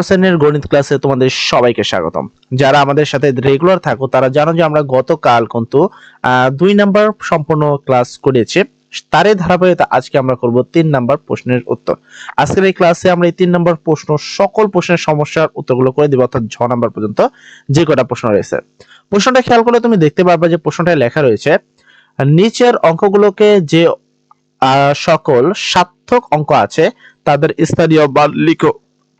শ্রেণির গণিত ক্লাসে তোমাদের সবাইকে স্বাগতম। যারা আমাদের সাথে রেগুলার থাকো, তারা জানো যে আমরা গতকাল কিন্তু দুই নাম্বার সম্পূর্ণ ক্লাস করেছি। তারই ধারাবাহিকতা আজকে আমরা করব তিন নাম্বার প্রশ্নের উত্তর। আজকের এই ক্লাসে আমরা এই তিন নাম্বার প্রশ্ন, সকল প্রশ্নের সমস্যার উত্তরগুলো করে দিব, অর্থাৎ ছ নাম্বার পর্যন্ত যে কটা প্রশ্ন রয়েছে। প্রশ্নটা খেয়াল করলে তুমি দেখতে পারবে যে প্রশ্নটায় লেখা রয়েছে, নিচের অঙ্কগুলোকে যে সকল সার্থক অঙ্ক আছে, তাদের স্থানীয় বা লিখো।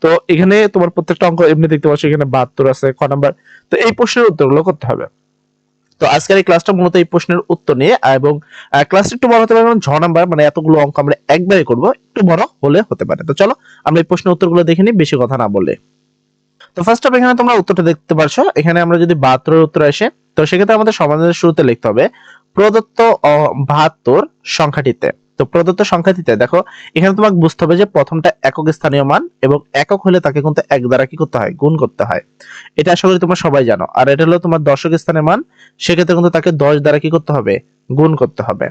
তো এখানে তোমার প্রত্যেকটা অঙ্ক এমনি দেখতে পাচ্ছ, এখানে বাহাত্তর আছে, ক নাম্বার। তো এই প্রশ্নের উত্তরগুলো করতে হবে। তো আজকের এই ক্লাসটা মূলত এই প্রশ্নের উত্তর নিয়ে, এবং ক্লাসটা একটু বড় হতে পারে কারণ ছ নাম্বার মানে এতগুলো অঙ্ক আমরা একবারে করব, একটু বড় হলে হতে পারে। তো চলো, আমরা এই প্রশ্নের উত্তরগুলো দেখে নিই, বেশি কথা না বলে। তো ফার্স্ট অফ এখানে তোমরা উত্তরটা দেখতে পারছ, এখানে আমরা যদি বাহাত্তরের উত্তর আসে, তো সেক্ষেত্রে আমাদের সমাধানের শুরুতে লিখতে হবে, প্রদত্ত বাহাত্তর সংখ্যাটিতে। তো প্রদত্ত সংখ্যাটিতে দেখো, এখানে তোমাকে বুঝতে হবে যে প্রথমটা একক স্থানীয় মান এবং একক হলে তাকে কিন্তু এক দ্বারা কি করতে হয়? গুণ করতে হয়। এটা আশা করি তোমরা সবাই জানো। আর এটা হলো তোমার দশক স্থানের মান, সেক্ষেত্রে কিন্তু তাকে দশ দ্বারা কি করতে হবে? গুণ করতে হবে।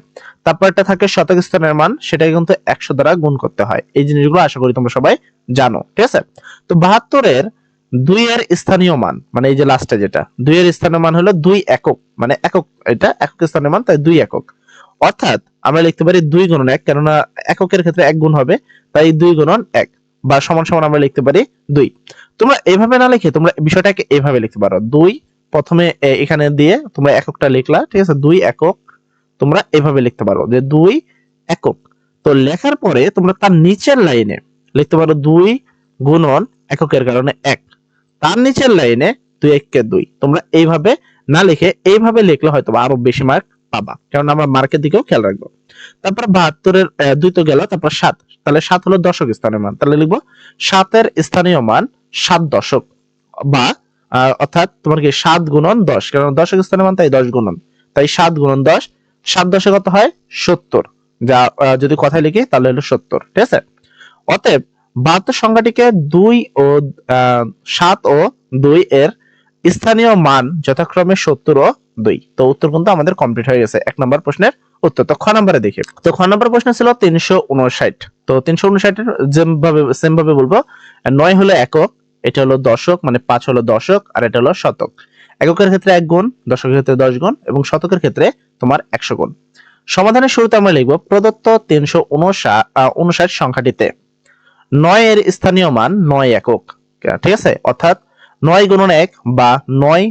তারপর একটা থাকে শতক স্থানের মান, সেটাকে কিন্তু একশো দ্বারা গুণ করতে হয়। এই জিনিসগুলো আশা করি তোমরা সবাই জানো, ঠিক আছে? তো বাহাত্তরের দুই এর স্থানীয় মান মানে এই যে লাস্টে যেটা দুই এর স্থানীয় মান হলো দুই একক মানে একক, এটা একক স্থানীয় মান, তাই দুই একক। অর্থাৎ আমরা লিখতে পারি দুই গুণন এক, কেননা এককের ক্ষেত্রে এক গুণ হবে, তাই দুই গুণন এক, বা সমান সমান আমরা লিখতে পারি দুই। তোমরা এইভাবে না লিখে তোমরা বিষয়টাকে এভাবে লিখতে পারো। দুই প্রথমে এখানে দিয়ে তোমরা এককটা লিখলা, ঠিক আছে? দুই একক, তোমরা এভাবে লিখতে পারো যে দুই একক। তো লেখার পরে তোমরা তার নিচের লাইনে লিখতে পারো দুই গুণন এককের কারণে এক। তার নিচের লাইনে দুই এককে দুই। তোমরা এইভাবে না লিখে এইভাবে লিখলে হয়তো আরও বেশি মার্ক পাবা। কারণ আমরা মার্কের দিকেও খেয়াল রাখব। তারপর বাহাত্তরের দুই তো গেল, তারপর সাত। তাহলে সাত হলো দশক স্থানীয় মান। তাহলে লিখব, সাতের স্থানীয় মান সাত দশক বা অর্থাৎ তোমার কি সাত গুণন দশ। কারণ দশক স্থানীয় মান তাই দশ গুণন। তাই সাত গুণন দশ, সাত দশে কত হয়? সত্তর। যা যদি কথায় লিখি, তাহলে হলো সত্তর। ঠিক আছে? অতএব বাহাত্তর সংখ্যাটিকে দুই ও সাত ও দুই এর স্থানীয় মান যথাক্রমে সত্তর ও দুই। তো উত্তর কিন্তু আমাদের কমপ্লিট হয়ে গেছে। এক নম্বর প্রশ্নের উত্তর। তো খ নম্বরে দেখি। তো খ নম্বর প্রশ্ন ছিল তিনশো উনষাট। তো তিনশো উনষাটের যেভাবে সেম ভাবে বলব, নয় হলো একক, এটা হলো দশক মানে পাঁচ হলো দশক, আর এটা হলো শতক। এককের ক্ষেত্রে এক গুণ, দশকের ক্ষেত্রে দশ গুণ, এবং শতকের ক্ষেত্রে তোমার একশো গুণ। সমাধানের শুরুতে আমরা লিখব প্রদত্ত তিনশো উনষাট সংখ্যাটিতে। নয় এর স্থানীয় মান নয় একক। ঠিক আছে? অর্থাৎ নয় গুণন এক বা নয়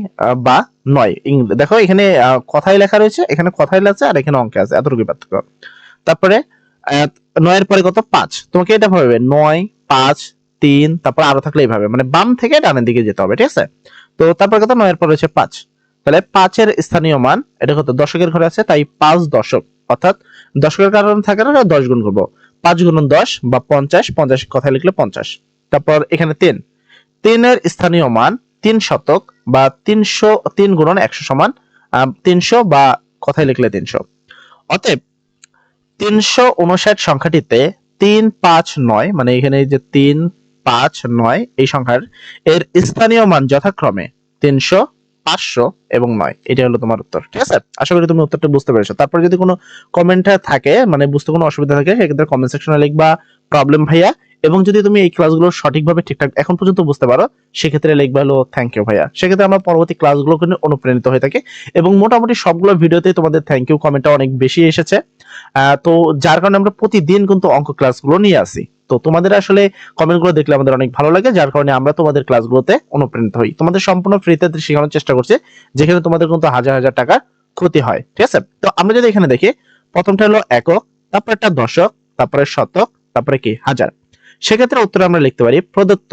বা নয়। দেখো এখানে কথাই লেখা রয়েছে, এখানে কথাই লেখা আর এখানে অঙ্কে আছে এতটুকু পার্থক্য। তারপরে নয়ের পরে কত? পাঁচ। তোমাকে এটা ভাবে, নয়, পাঁচ, তিন, তারপর আরও থাকলে এইভাবে মানে বাম থেকে ডানের দিকে যেতে হবে, ঠিক আছে? তো তারপর কত? নয়ের পরে রয়েছে পাঁচ। তাহলে পাঁচের স্থানীয় মান, এটা কত? দশকের ঘরে আছে, তাই পাঁচ দশক। অর্থাৎ দশকের কারণে থাকে না দশ গুণ করব। পাঁচ গুণন দশ বা পঞ্চাশ পঞ্চাশ কথায় লিখলে পঞ্চাশ। তারপর এখানে তিন। তিনের স্থানীয় মান তিন শতক বা তিনশো, তিন গুণন একশো সমান তিনশো বা কথায় লিখলে তিনশো। অতএব তিনশো উনষাট সংখ্যাটিতে তিন পাঁচ নয় মানে এখানে যে তিন পাঁচ নয়, এই সংখ্যার এর স্থানীয় মান যথাক্রমে তিনশো, পাঁচশো এবং নয়। এটা হলো তোমার উত্তর। ঠিক আছে? আশা করি তুমি উত্তরটা বুঝতে পেরেছ। তারপর যদি কোনো কমেন্ট থাকে মানে বুঝতে কোনো অসুবিধা থাকে, সেক্ষেত্রে কমেন্ট সেকশনে লিখবা প্রবলেম ভাইয়া এবং যদি তুমি এই ক্লাসগুলো সঠিকভাবে ঠিকঠাক এখন পর্যন্ত বুঝতে পারো, সেক্ষেত্রে লিখবা হলো থ্যাংক ইউ ভাইয়া। সেক্ষেত্রে আমরা পরবর্তী ক্লাসগুলো কিন্তু অনুপ্রাণিত হয়ে থাকি এবং মোটামুটি সবগুলো ভিডিওতে তোমাদের থ্যাংক ইউ কমেন্টটা অনেক বেশি এসেছে। তো যার কারণে আমরা প্রতিদিন কিন্তু অঙ্ক ক্লাসগুলো নিয়ে আসি। তো তোমাদের আসলে কমেন্টগুলো দেখলে আমাদের অনেক ভালো লাগে, যার কারণে আমরা তোমাদের ক্লাসগুলোতে অনুপ্রাণিত হই। তোমাদের সম্পূর্ণ ফ্রিতে শেখানোর চেষ্টা করছি, যেখানে তোমাদের কিন্তু হাজার হাজার টাকা ক্ষতি হয়, ঠিক আছে? তো আমরা যদি এখানে দেখি, প্রথমটা হলো একক, তারপর একটা দশক, তারপরে শতক, তারপরে কি? হাজার। সেক্ষেত্রে উত্তরে আমরা লিখতে পারি প্রদত্ত।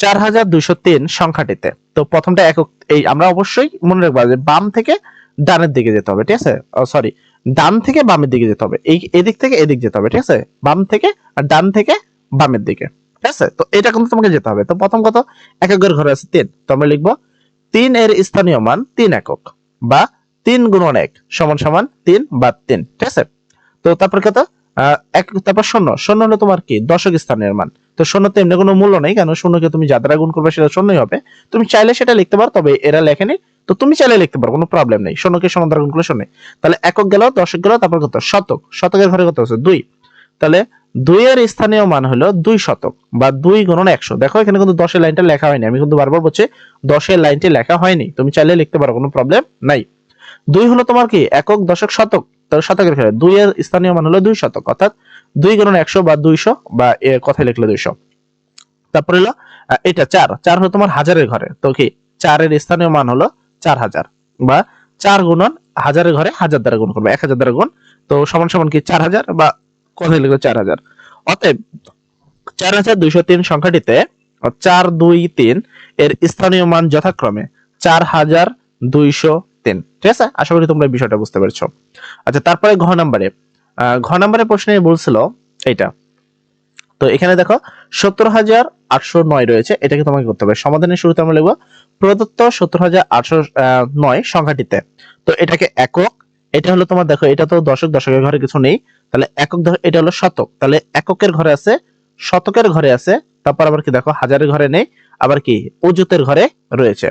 চার হাজার দুইশো তিন সংখ্যাটিতে। তো প্রথমটা একক, এই আমরা অবশ্যই মনে রাখব যে বাম থেকে ডানের দিকে যেতে হবে, ঠিক আছে? সরি ডান থেকে বামের দিকে যেতে হবে। এই, এদিক থেকে এদিক যেতে হবে, ঠিক আছে? বাম থেকে আর ডান থেকে বামের দিকে, ঠিক আছে? তো এটা কিন্তু তোমাকে যেতে হবে। তো প্রথম কত? এককের ঘরে আছে তিন। তো আমরা লিখব তিন এর স্থানীয় মান তিন একক বা তিন গুণন এক সমান সমান তিন বা তিন, ঠিক আছে? তো তারপর কত? এক তারপর শূন্য শূন্য হলো তোমার কি? দশক স্থানের মান। তো শূন্যতে এমনি কোনো মূল্য নেই, কেন? শূন্যকে তুমি যা দ্বারা গুণ করবে সেটা শূন্যই হবে। তুমি চাইলে সেটা লিখতে পারো, তবে এরা লেখেনি। তো তুমি চাইলে লিখতে পারো, কোনো প্রবলেম নেই। শূন্যকে সমান দ্বারা গুণ করলে শূন্য তাহলে একক গেল, দশক গেল, তারপর কত? শতক। শতকের ঘরে কত আছে দুই। তাহলে দুইয়ের স্থানীয় মান হলো দুই শতক বা দুই গুণন একশো। দেখো, এখানে কিন্তু দশের লাইনটা লেখা হয়নি। আমি কিন্তু বারবার বলছি, দশের লাইনটি লেখা হয়নি। তুমি চাইলে লিখতে পারো, কোনো প্রবলেম নাই। দুই হলো তোমার কি? একক, দশক, শতক। তাহলে শতকের ক্ষেত্রে দুইয়ের স্থানীয় মান হলো দুই শতক, অর্থাৎ দুই গুণন একশো বা দুইশো বা কথায় লিখলে দুইশো। তারপরে হলো এটা চার। চার হলো তোমার হাজারের ঘরে। তো কি? চারের স্থানীয় মান হলো চার হাজার বা চার গুণন হাজারের ঘরে হাজার দ্বারা গুণ করবে, এক হাজার দ্বারা গুণ। তো সমান সমান কি? চার হাজার বা কথায় লিখলে চার হাজার। অতএব চার হাজার দুইশো তিন সংখ্যাটিতে চার দুই তিন এর স্থানীয় মান যথাক্রমে চার হাজার দুইশো তিন, ঠিক আছে? আশা করি তোমরা বিষয়টা বুঝতে পেরেছ। আচ্ছা তারপরে ঘ নাম্বারে। ঘ নাম্বারে প্রশ্নে বলছিল এইটা। তো এখানে দেখো, সত্তর হাজার আটশো নয় রয়েছে, এটাকে তোমাকে করতে হবে। সমাধানের শুরুতে আমরা লিখব, প্রদত্ত সত্তর হাজার আটশো নয় সংখ্যাটিতে। তো এটাকে একক, এটা হলো তোমার দেখো, এটা তো দশক, দশকের ঘরে কিছু নেই। তাহলে একক এটা হলো শতক। তাহলে এককের ঘরে আছে, শতকের ঘরে আছে, তারপর আবার কি দেখো, হাজারের ঘরে নেই, আবার কি অজুতের ঘরে রয়েছে।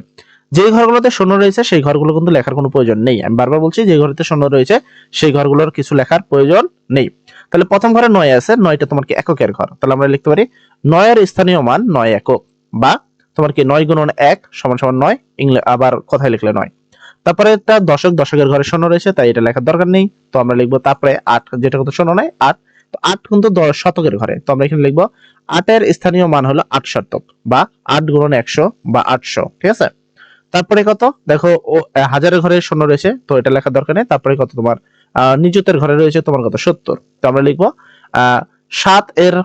যে ঘরগুলোতে শূন্য রয়েছে, সেই ঘরগুলো কিন্তু লেখার কোনো প্রয়োজন নেই। আমি বারবার বলছি, যে ঘরেতে শূন্য রয়েছে, সেই ঘরগুলোর কিছু লেখার প্রয়োজন নেই। তাহলে প্রথম ঘরে নয় আছে, নয়টা তোমার কি এককের ঘর? তাহলে আমরা লিখতে পারি, নয়ের স্থানীয় মান নয় একক, বা তোমার কি নয় গুণন এক সমান সমান নয়, ইংলে, আবার কথায় লিখলে নয়। তারপরে একটা দশক, দশকের ঘরে শূন্য রয়েছে, তাই এটা লেখার দরকার নেই। তো আমরা লিখব তারপরে আট, যেটা কিন্তু শূন্য নয়, আট। তো আট কিন্তু শতকের ঘরে। তো আমরা এখানে লিখব, আটের স্থানীয় মান হলো আট শতক, বা আট গুণন একশো বা আটশো, ঠিক আছে? তারপরে কত? দেখো ও হাজারের ঘরে শূন্য রয়েছে তো এটা লেখার দরকার নেই। তারপরে কত তোমার? আহ, নিযুতের ঘরে রয়েছে তোমার কত? সত্তর। তো আমরা লিখব সাত এর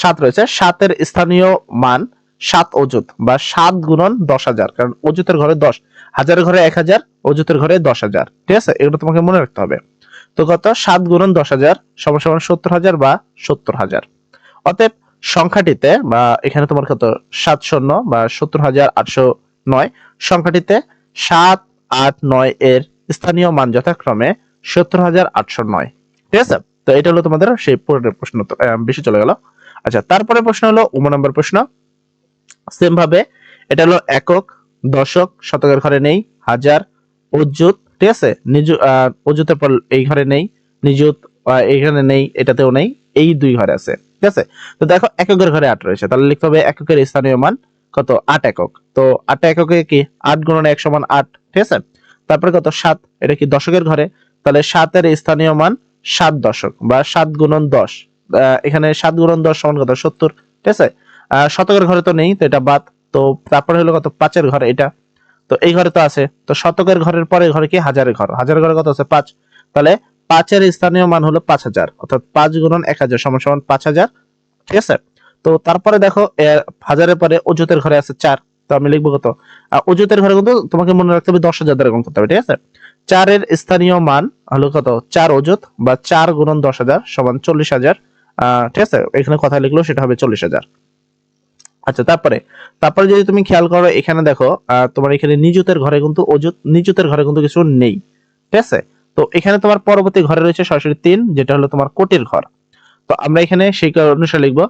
সাত রয়েছে। সাতের স্থানীয় মান সাত অজুত বা সাত গুণন দশ হাজার কারণ অজুতের ঘরে দশ। হাজারের ঘরে এক হাজার অজুতের ঘরে দশ হাজার। ঠিক আছে? এগুলো তোমাকে মনে রাখতে হবে। তো কত? সাত গুণন দশ হাজার সমান সমান সত্তর হাজার বা সত্তর হাজার। অতএব সংখ্যাটিতে বা এখানে তোমার কত? সাত শূন্য বা সত্তর হাজার আটশো নয় সংখ্যাটিতে সাত আট নয় এর স্থানীয় মান যথাক্রমে সত্তর হাজার আটশো নয়। ঠিক আছে? তো এটা হলো তোমাদের সেই পরের প্রশ্ন বেশি চলে গেল। আচ্ছা তারপরে প্রশ্ন হলো উম নম্বর প্রশ্ন। সেম ভাবে এটা হলো একক দশক শতকের ঘরে নেই হাজার অযুত ঠিক আছে? নিজু আহ, অযুতের পর এই ঘরে নেই নিজুত এইখানে নেই এটাতেও নেই এই দুই ঘরে আছে ঠিক আছে? তো দেখো এককের ঘরে আট রয়েছে তাহলে লিখতে হবে এককের স্থানীয় মান কত আট একক। তো আট এককে কি আট গুণন এক সমান আট, ঠিক আছে? তারপরে কত সাত, এটা কি দশকের ঘরে? তাহলে সাতের স্থানীয় মান সাত দশক বা সাত গুণন দশ। এখানে সাত গুণন দশ সমান কত? সত্তর, ঠিক আছে? শতকের ঘরে তো নেই, তো এটা বাদ। তো তারপরে হলো কত? পাঁচের ঘরে এটা। তো এই ঘরে তো আছে। তো শতকের ঘরের পরে ঘরে কি? হাজারের ঘর। হাজারের ঘরে কত আছে? পাঁচ। তাহলে পাঁচের স্থানীয় মান হলো পাঁচ হাজার, অর্থাৎ পাঁচ গুণন এক হাজার সমান সমান পাঁচ হাজার, ঠিক আছে? তো তারপরে দেখো হাজারের পরে অজুতের ঘরে আছে চার। তো আমি লিখব কত? অজুতের ঘরে কিন্তু তোমাকে মনে রাখতে হবে দশ হাজার দ্বারা গুণ করতে হবে, ঠিক আছে? চারের স্থানীয় মান, হলো কত? চার অজুত বা চার গুণন দশ হাজার সমান চল্লিশ হাজার। ঠিক আছে? এখানে কথা লিখলো সেটা হবে চল্লিশ হাজার। আচ্ছা তারপরে তারপরে যদি তুমি খেয়াল করো, এখানে দেখো তোমার এখানে নিযুতের ঘরে কিন্তু অজুত নিযুতের ঘরে কিন্তু কিছু নেই, ঠিক আছে? তো এখানে তোমার পরবর্তী ঘরে রয়েছে সরাসরি তিন, যেটা হলো তোমার কোটির ঘর। তো আমরা এখানে সেই অনুসারে লিখব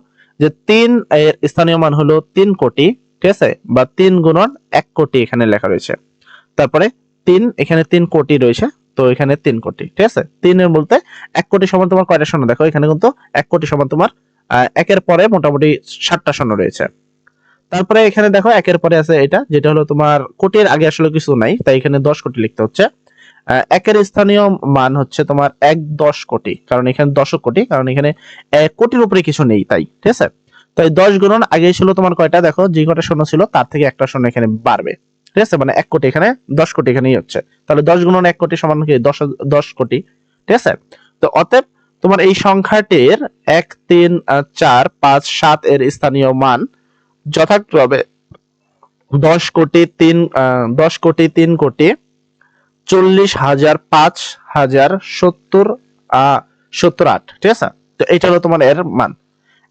যে তিন এর স্থানীয় মান হলো তিন কোটি, ঠিক আছে? বা তিন গুণন এক কোটি এখানে লেখা রয়েছে। তারপরে তিন, এখানে তিন কোটি রয়েছে, তো এখানে তিন কোটি, ঠিক আছে? তিনের বলতে এক কোটি সমান তোমার কয়টা শূন্য দেখো, এখানে কিন্তু এক কোটি সমান তোমার একের পরে মোটামুটি ষাটটা শূন্য রয়েছে। তারপরে এখানে দেখো, একের পরে আছে এটা, যেটা হলো তোমার কোটির আগে আসলে কিছু নাই, তাই এখানে দশ কোটি লিখতে হচ্ছে। একের স্থানীয় মান হচ্ছে তোমার এক দশ কোটি, কারণ এখানে দশক কোটি, কারণ এখানে এক কোটির উপরে কিছু নেই তাই, ঠিক আছে? তো এই দশ গুণন, আগে ছিল তোমার কয়টা? দেখো, যে কটা শূন্য ছিল, তার থেকে একটা শূন্য এখানে বাড়বে, ঠিক আছে? মানে এক কোটি এখানে, দশ কোটি এখানেই হচ্ছে। তাহলে দশ গুণন এক কোটি সমান কি? দশ দশ কোটি, ঠিক আছে? তো অতএব তোমার এই সংখ্যাটির এক, তিন চার, পাঁচ, সাত এর স্থানীয় মান যথাক্রমে দশ কোটি তিন দশ কোটি তিন কোটি চল্লিশ হাজার পাঁচ হাজার সত্তর সত্তর আট ঠিক আছে? তো এটা হলো তোমার এর মান।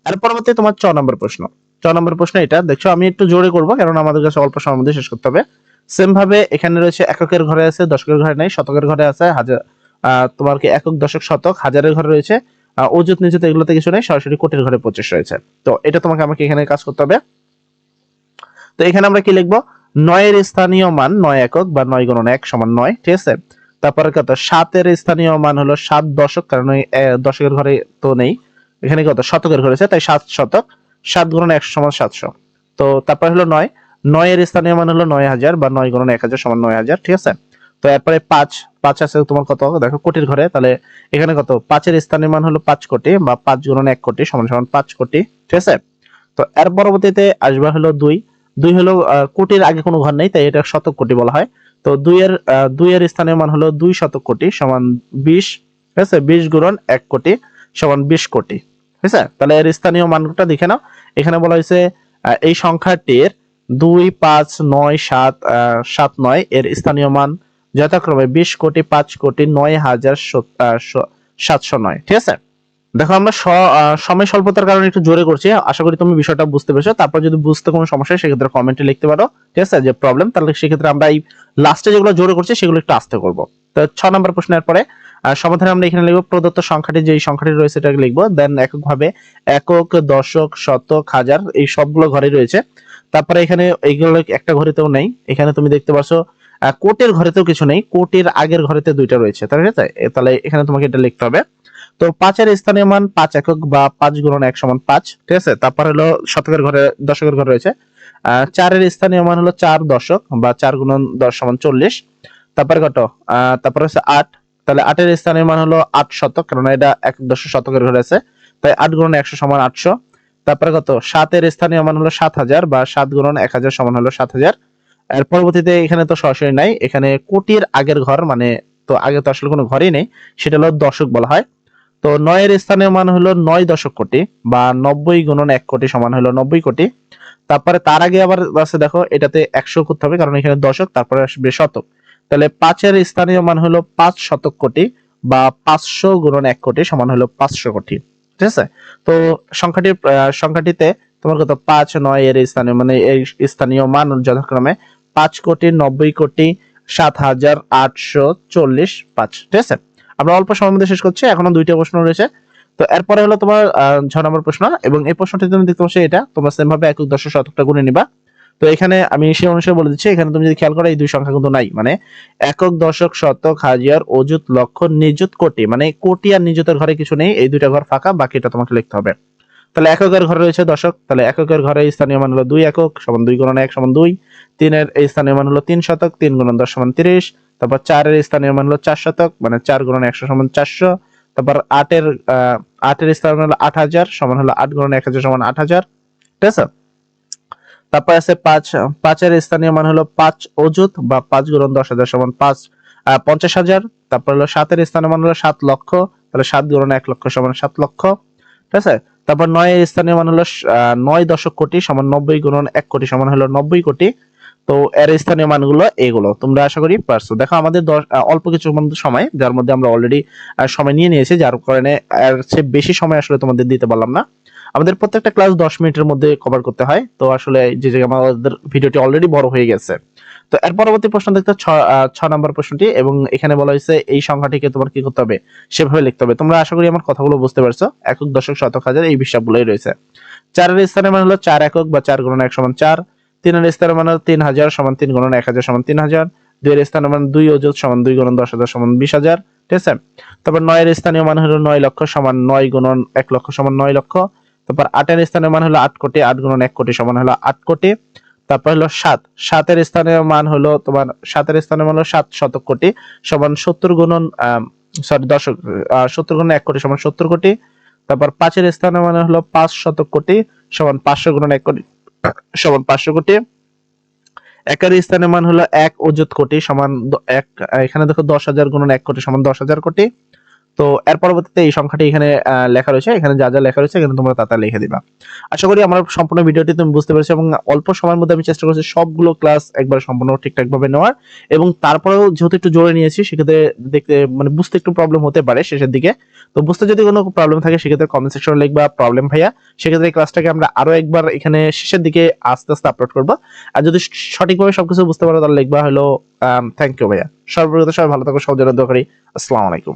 এর পরবর্তী তোমার ছ নম্বর প্রশ্ন। ছ নম্বর প্রশ্ন এটা। দেখছ আমি একটু জোরে করব কারণ আমাদের কাছে অল্প সময়ের মধ্যে শেষ করতে হবে। সেম ভাবে এখানে রয়েছে এককের ঘরে আছে দশকের ঘরে নাই শতকের ঘরে আছে হাজার তোমার কি একক দশক শতক হাজারের ঘরে রয়েছে আহ, অযুত নিযুত এগুলোতে কিছু নেই সরাসরি কোটির ঘরে পঁচিশ রয়েছে। তো এটা তোমাকে আমাকে এখানে কাজ করতে হবে। তো এখানে আমরা কি লিখব? নয়ের স্থানীয় মান নয় একক বা নয় গুণন এক সমান নয়, ঠিক আছে? তারপরে কত সাতের স্থানীয় মান হলো সাত দশক, কারণ দশকের ঘরে তো নেই। এখানে কত? শতকের ঘর রয়েছে তাই সাত শতক। সাত গুণন একশো সমান সাতশো। তো তারপর হলো নয়। নয়ের স্থানীয় মান হলো নয় হাজার বা নয় গুণন এক হাজার সমান নয় হাজার, ঠিক আছে? তো এরপরে পাঁচ পাঁচ আছে তোমার কত? দেখো, কোটির ঘরে। তাহলে এখানে কত? পাঁচের স্থানীয় মান হলো পাঁচ কোটি বা পাঁচ গুণন এক কোটি সমান সমান পাঁচ কোটি, ঠিক আছে? তো এর পরবর্তীতে আসবে হলো দুই। দুই হলো কোটির আগে কোনো ঘর নেই তাই এটা শতক কোটি বলা হয়। তো দুইয়ের আহ, দুইয়ের স্থানীয় মান হলো দুই শতক কোটি সমান বিশ ঠিক আছে? বিশ গুণন এক কোটি সমান বিশ কোটি ঠিক আছে? তাহলে এর স্থানীয় মানটা দেখে নাও। এখানে বলা হয়েছে এই সংখ্যাটির দুই পাঁচ নয় সাত সাত নয় এর স্থানীয় মান যথাক্রমে বিশ কোটি পাঁচ কোটি নয় হাজার সত- সাতশো নয় ঠিক আছে? দেখো, আমরা সময় স্বল্পতার কারণে একটু জোরে করছি। আশা করি তুমি বিষয়টা বুঝতে পেরেছ। তারপর যদি বুঝতে কোনো সমস্যা সেক্ষেত্রে কমেন্টে লিখতে পারো। ঠিক আছে? যে প্রবলেম তাহলে সেক্ষেত্রে আমরা এই লাস্টে যেগুলো জোরে করছি, সেগুলো একটু আস্তে করব। তো ছ নম্বর প্রশ্নের পরে সমাধানে আমরা এখানে লিখব প্রদত্ত সংখ্যাটি যে সংখ্যাটি রয়েছে এটাকে লিখব। দেন এককভাবে একক, দশক, শতক, হাজার, এই সবগুলো ঘরে রয়েছে। তারপরে এখানে এইগুলো একটা ঘরেতেও নেই। এখানে তুমি দেখতে পাচ্ছ কোটের ঘরেতেও কিছু নেই। কোটের আগের ঘরেতে দুইটা রয়েছে। তাহলে ঠিক তাহলে এখানে তোমাকে এটা লিখতে হবে। তো পাঁচের স্থানীয় মান পাঁচ একক বা পাঁচ গুণন এক সমান পাঁচ, ঠিক আছে? তারপর হলো শতকের ঘরে, দশকের ঘরে রয়েছে। চারের স্থানীয় মান হলো চার দশক বা চার গুণন দশ সমান চল্লিশ। তারপরে কত তারপরে হচ্ছে আট। তাহলে আটের স্থানীয় মান হলো আট শতক, কেননা এটা এক দশ শতকের ঘরে আছে। তাই আট গুণন একশো সমান আটশো। তারপরে কত সাতের স্থানীয় মান হলো সাত হাজার বা সাত গুণন এক হাজার সমান হলো সাত হাজার। এর পরবর্তীতে এখানে তো সরাসরি নাই, এখানে কোটির আগের ঘর মানে তো আগে তো আসলে কোনো ঘরই নেই, সেটা হলো দশক বলা হয়। তো নয়ের স্থানীয় মান হলো নয় দশক কোটি বা নব্বই গুণন এক কোটি সমান হলো নব্বই কোটি। তারপরে তার আগে আবার আছে দেখো, এটাতে একশো করতে হবে কারণ এখানে দশক, তারপরে আসবে শতক। তাহলে পাঁচের স্থানীয় মান হলো পাঁচ শতক কোটি বা পাঁচশো গুণন এক কোটি সমান হলো পাঁচশো কোটি। ঠিক আছে? তো সংখ্যাটি সংখ্যাটিতে তোমার কত পাঁচ, নয় এর স্থানীয় মানে এই স্থানীয় মান যথাক্রমে পাঁচ কোটি, নব্বই কোটি, সাত হাজার আটশো চল্লিশ পাঁচ। ঠিক আছে? আমরা অল্প সময়ের মধ্যে শেষ করছি এখনও দুইটা প্রশ্ন রয়েছে। তো এরপরে হলো তোমার আহ, ছ নম্বর প্রশ্ন এবং এই প্রশ্নটি তুমি দেখতে পাচ্ছ এটা তোমরা সেম ভাবে একক দশ শতকটা গুণে নিবা। তো এখানে আমি সেই অনুসারে বলে দিচ্ছি এখানে তুমি যদি খেয়াল করো এই দুই সংখ্যা কিন্তু নাই। মানে একক দশক শতক হাজার অযুত লক্ষ নিযুত কোটি। মানে কোটি আর নিযুতের ঘরে কিছু নেই এই দুইটা ঘর ফাঁকা বাকিটা তোমাকে লিখতে হবে। তাহলে এককের ঘরে রয়েছে দশক তাহলে এককের ঘরে স্থানীয় মান হলো দুই একক সমান দুই গুণন এক সমান দুই। তিনের এই স্থানীয় মান হলো তিন শতক তিন গুণন দশ সমান তিরিশ। তারপর চারের স্থানীয় মান হলো চার শতক মানে চার গুণন একশো সমান চারশো। তারপর আটের আটের স্থানীয় হলো আট হাজার সমান হলো আট গুণন এক হাজার সমান আট হাজার। ঠিক আছে? তারপর আছে পাঁচ, পাঁচের স্থানীয় মান হলো পাঁচ অযুত বা পাঁচ গুণন দশ হাজার সমান পাঁচ পঞ্চাশ হাজার। তারপর হলো সাতের স্থানীয় মান হলো সাত লক্ষ, তাহলে সাত গুণন এক লক্ষ সমান সাত লক্ষ। ঠিক আছে? তারপর নয় স্থানীয় মান হলো নয় দশক কোটি সমান নব্বই গুণন এক কোটি সমান হলো নব্বই কোটি। তো এর স্থানীয় মানগুলো এগুলো, তোমরা আশা করি পারছ। দেখো, আমাদের অল্প কিছু সময়, যার মধ্যে আমরা অলরেডি সময় নিয়ে নিয়েছি, যার কারণে এর চেয়ে বেশি সময় আসলে তোমাদের দিতে পারলাম না। আমাদের প্রত্যেকটা ক্লাস দশ মিনিটের মধ্যে কভার করতে হয়। তো আসলে যে জায়গায় আমাদের ভিডিওটি অলরেডি বড় হয়ে গেছে। তো এর পরবর্তী প্রশ্ন দেখতে ছ নম্বর প্রশ্নটি, এবং এখানে বলা হয়েছে, এই সংখ্যাটিকে তোমার কি করতে হবে? সেভাবে লিখতে হবে। তোমরা আশা করি আমার কথাগুলো বুঝতে পারছ। একক, দশক, শতক, হাজার, এই হিসাবগুলোই রয়েছে। চারের স্থানের মান হলো চার একক বা চার গুণন এক সমান চার। তিনের স্থানের মান তিন হাজার সমান তিন গুণন এক হাজার সমান তিন হাজার দুইয়ের স্থানের মান দুই অযুত সমান দুই গুণন দশ হাজার সমান বিশ হাজার ঠিক আছে? তারপর নয়ের স্থানীয় মান হলো নয় লক্ষ সমান নয় গুণন এক লক্ষ সমান নয় লক্ষ, তারপর আটের স্থানীয় মান হলো আট কোটি, আট গুণন এক কোটি সমান হলো আট কোটি, তারপর হলো সাত, সাতের স্থানীয় মান হলো তোমার, সাতের স্থানীয় মান হলো সাত শতক কোটি সমান সত্তর গুণন সরি দশক সত্তর গুণন এক কোটি সমান সত্তর কোটি, তারপর পাঁচের স্থানীয় মান হলো পাঁচ শতক কোটি সমান পাঁচশো গুণন এক কোটি সমান পাঁচশো কোটি। একের স্থানের মান হলো এক অযুত কোটি সমান এক, এখানে দেখো দশ হাজার গুণন এক কোটি সমান দশ হাজার কোটি। তো এর পরবর্তীতে এই সংখ্যাটি এখানে লেখা রয়েছে। এখানে যা যা লেখা রয়েছে, এখানে তোমরা তা লিখে দিবা। আশা করি আমার সম্পূর্ণ ভিডিওটি তুমি বুঝতে পেরেছ এবং অল্প সময়ের মধ্যে আমি চেষ্টা করছি সবগুলো ক্লাস একবার সম্পূর্ণ ঠিকঠাক ভাবে নেওয়ার এবং তারপরেও যেহেতু একটু জোরে নিয়েছি, সেক্ষেত্রে দেখতে মানে বুঝতে একটু প্রবলেম হতে পারে শেষের দিকে। তো বুঝতে যদি কোনো প্রবলেম থাকে, সেক্ষেত্রে কমেন্ট সেকশনে লিখবা প্রবলেম ভাইয়া। সেক্ষেত্রে ক্লাসটাকে আমরা আরও একবার এখানে শেষের দিকে আস্তে আস্তে আপলোড করব। আর যদি সঠিকভাবে সবকিছু বুঝতে পারো, তাহলে লিখবা হলো থ্যাংক ইউ ভাইয়া। সর্বপ্রথম সবাই ভালো থাকো সব জন্য দোয়া করি। আসসালামু আলাইকুম।